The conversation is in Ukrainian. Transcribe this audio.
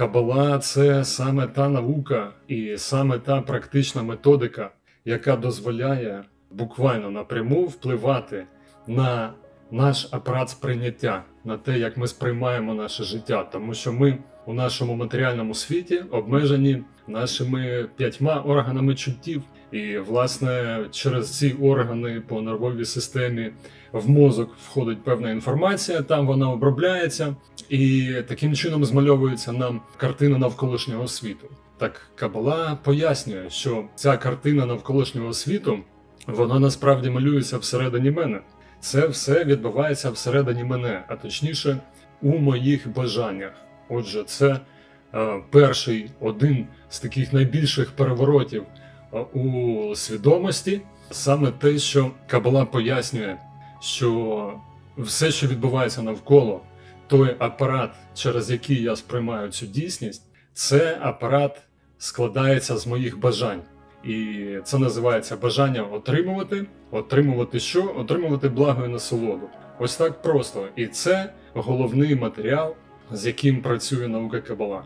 Кабала це саме та наука і саме та практична методика, яка дозволяє буквально напряму впливати на наш апарат сприйняття, на те, як ми сприймаємо наше життя, тому що ми у нашому матеріальному світі обмежені нашими п'ятьма органами чуттів. І, власне, через ці органи по нервовій системі в мозок входить певна інформація, там вона обробляється, і таким чином змальовується нам картина навколишнього світу. Так Кабала пояснює, що ця картина навколишнього світу вона насправді малюється всередині мене. Це все відбувається всередині мене, а точніше у моїх бажаннях. Отже, це е, перший один з таких найбільших переворотів е, у свідомості, саме те, що Кабала пояснює, що все, що відбувається навколо, той апарат, через який я сприймаю цю дійсність, це апарат складається з моїх бажань. І це називається бажання отримувати. Отримувати що? Отримувати благо і насолоду. Ось так просто. І це головний матеріал, з яким працює наука Кабала.